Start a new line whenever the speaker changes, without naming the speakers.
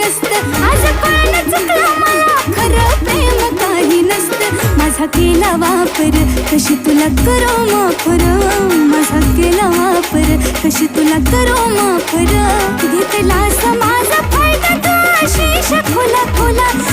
व्यस्त आज कळलं चुकलं खरं प्रेम काही नसतं. माझा केला वापर कशी तुला करो माफर? माझा केला वापर कशी तुला करो माफर? घेतला माझा फायदा तू आशिष खोला खोला.